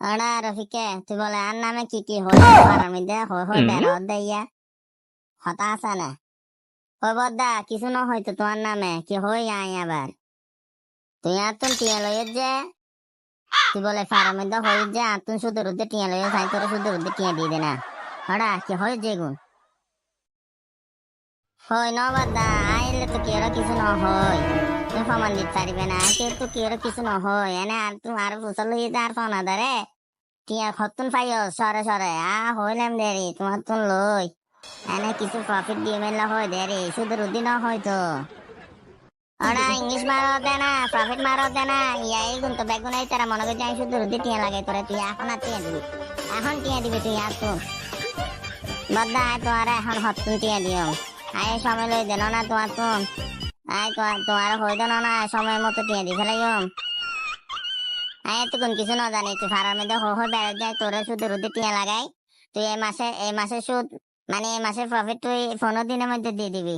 ওরা রফিকে তুই বলে আর নামে কি কি হই মধ্যে হই হই। বের হদ ইয়া। হতা আছে না? হই বদ্দা কিছু না হয়তো তোমার নামে। কি হই আই আবার? তুই আর তুই টিয়া লই যে। তুই বলে ফারার মধ্যে হই যে আর তুই শুধু রুদ্দে টিয়া লই সাই তোর শুধু রুদ্দে টিয়া দিয়ে দে না। কি হই যে গুণ হই ন বদ্দা আইলে তো কি কিছু না হই। প্রমাণ দিতে পারবে না। কে তো কি ওরা কিছু না? হই এনে আর তুমি আর লই আর ফোন আদারে টিয়া খতুন পাইও? সরে সরে। আ, হইলাম দেরি, তোমার তুন লই। এনে কিছু প্রফিট দিয়ে মেলা হয় দেরি, শুধু রুদি না হয় তো ওরা ইংলিশ মারো দে না প্রফিট মারো দে না। ইয়াই গুণ তো বেগুন এই তারা মনে করছে আমি শুধু রুদি টিয়া লাগাই তোরে। তুই এখন আর টিয়া দিবি। এখন টিয়া দিবি তুই, আর তুন বদ্দা আয় তোমার এখন হতুন টিয়া দিও। আয়, সময় লই দেন না তোমার তুন আয় তোমার তোমার হই দেন না সময় মতো টিয়া দি ফেলাইম আয় এতক্ষণ কিছু না জানি তুই ফারার মধ্যে হো হো বেড়ে যায় তোরে শুধু রুদে টিয়া লাগাই। তুই এই মাসে এই মাসে সুদ মানে এই মাসের প্রফিট তুই পনেরো দিনের মধ্যে দিয়ে দিবি।